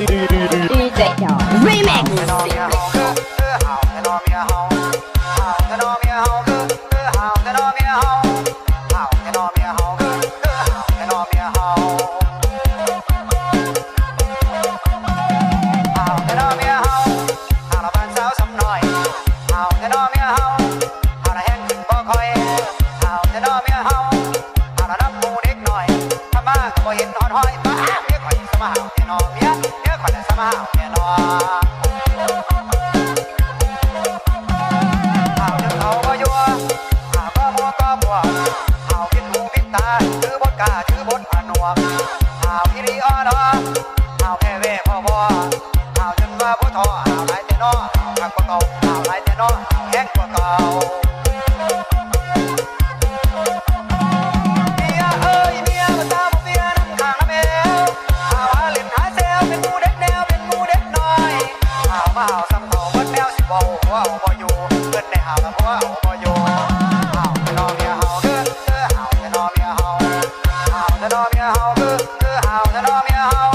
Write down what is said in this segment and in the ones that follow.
Remix เห็นรีเมี มาข่าวยังเขาบ่ยัวข่าวบ่มัวก็บวกข่าวพิษหูพิษตาถือบทกาถือบทผนวกข่าวอีรีอ้อนอข่าวแค่เว่พ่อบ่ข่าวจนว่าผู้ทอข่าวหลแต่นอข่ากว่าข่าวหลแต่นอแห้งกว่เก่า ว่าเอาบ่อยู่เพื่อนได้หาแล้วว่าเอาบ่อยู่เฮาจะนอนเมียเฮาเด้อเด้อเฮาจะนอนเมียเฮาเฮาจะนอนเมียเฮาเด้อเด้อเฮาจะนอนเมียเฮา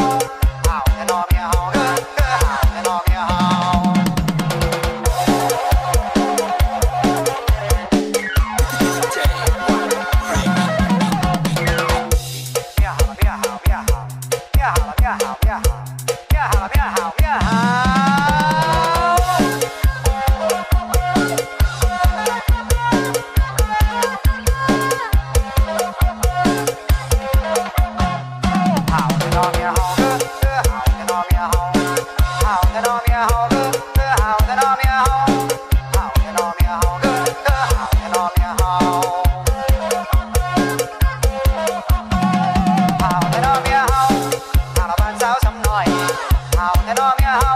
เอาแต่นอเมียเฮา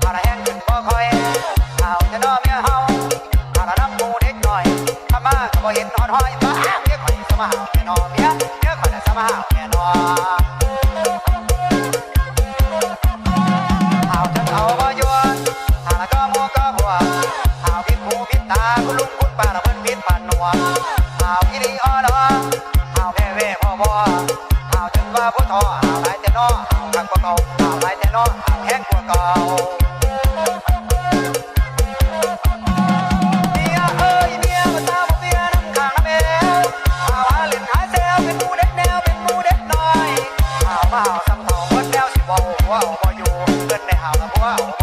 เอาละแห้นบ่คอยเอาแต่นอเมียเฮาเอาละน้ำมูเด็กหน่อยข้ามาก็เห็นนอนห้อยมาเมียข่อยสมาแต่นอเมียเมียข่อยสมาแน่นอเอาทั้เอาบ่ยัวเอาละก็มูก็บัวเอาพิษหูพิษตาคุณลุงคุณป้าละเพิ่นพิษปานหัวเอาอีหลีอ้อดอเอาแม่เว่พ่อบ่เอาจนว่าผู้ทอ 와.